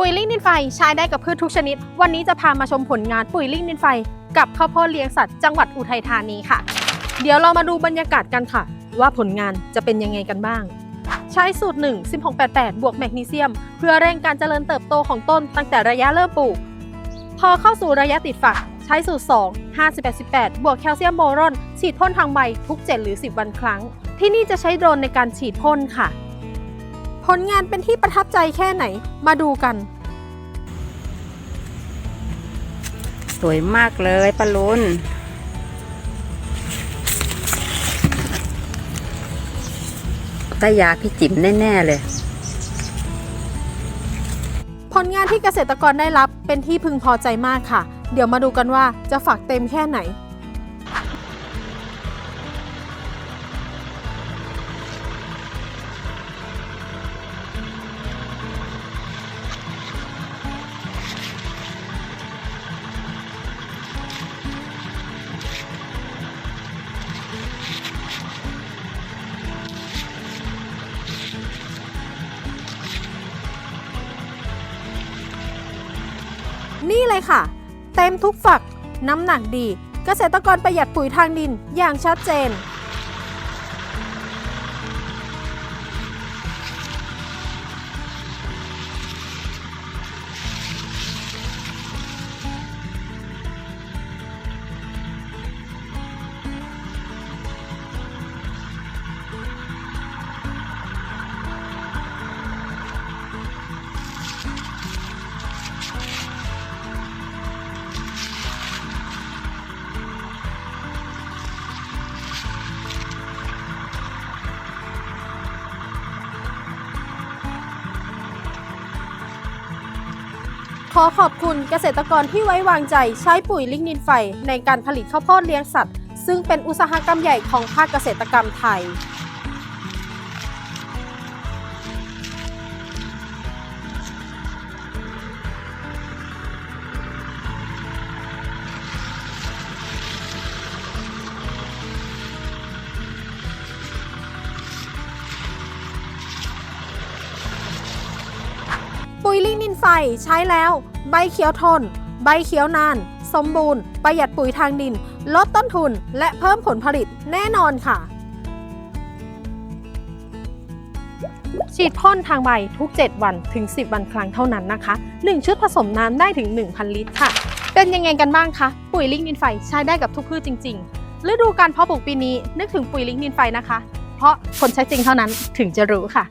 ปุ๋ยลิงดินไฟใช้ได้กับพืชทุกชนิด วันนี้จะพามาชมผลงานปุ๋ยลิงดินไฟ กับข้าวโพดเลี้ยงสัตว์จังหวัดอุทัยธานีค่ะ เดี๋ยวเรามาดูบรรยากาศกันค่ะ ว่าผลงานจะเป็นยังไงกันบ้าง ใช้สูตร 1 1688 บวกแมกนีเซียม เพื่อเร่งการเจริญเติบโตของต้นตั้งแต่ระยะเริ่มปลูก พอเข้าสู่ระยะติดฝัก ใช้สูตร 2 5818 บวกแคลเซียมโบรอน ฉีดพ่นทางใบทุก 7 หรือ 10 วันครั้ง ที่นี่จะใช้โดรนในการฉีดพ่นค่ะ ผลงานเป็นที่ประทับใจแค่ไหนมาดูกัน สวยมากเลยปะลุนได้ยาพี่จิ๋มแน่ ๆ เลย ผลงานที่เกษตรกรได้รับเป็นที่พึงพอใจมากค่ะ เดี๋ยวมาดูกันว่าจะฝักเต็มแค่ไหน นี่เลยค่ะ เต็มทุกฝัก น้ำหนักดี เกษตรกรประหยัดปุ๋ยทางดินอย่างชัดเจน ขอขอบคุณเกษตรกรที่ไว้วางใจใช้ปุ๋ยลิกนินไฟในการผลิตข้าวโพดเลี้ยงสัตว์ ซึ่งเป็นอุตสาหกรรมใหญ่ของภาคเกษตรกรรมไทย ฟใช้แล้ว ใบเขียวทน ใบเขียวนาน สมบูรณ์ ประหยัดปุ๋ยทางดิน ลดต้นทุน และเพิ่มผลผลิตแน่นอนค่ะ ฉีดพ่นทางใบทุก 7 วันถึง 10 วันครั้งเท่านั้นนะคะ 1 ชุดผสมน้ำได้ถึง 1,000 ลิตรค่ะ เป็นยังไงกันบ้างคะ ปุ๋ยลิงนินไฟใช้ได้กับทุกพืชจริง ๆ ฤดูการเพาะปลูกปีนี้นึกถึงปุ๋ยลิงนินไฟนะคะ เพราะคนใช้จริงเท่านั้นถึงจะรู้ค่ะ